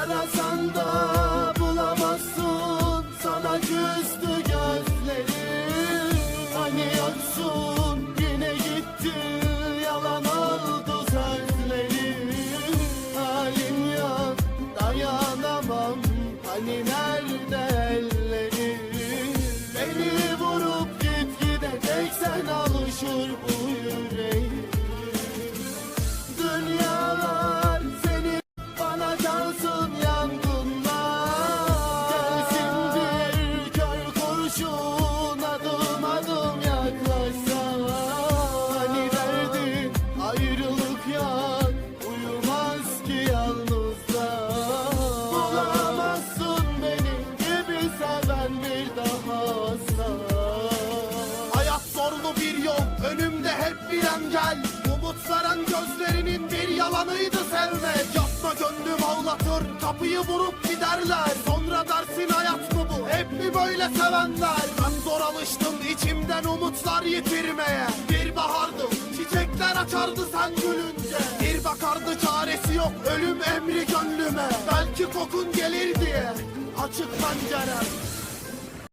Arasan da yalanıydı sevmek Yapma gönlüm ağlatır. Kapıyı vurup giderler. Sonra dersin hayat mı bu? Hep mi böyle sevenler? Ben zor alıştım. İçimden umutlar yitirmeye. Bir bahardım çiçekler açardı sen gülünce. Bir bakardı çaresi yok. Ölüm emri gönlüme. Belki kokun gelir diye. Açık pencerem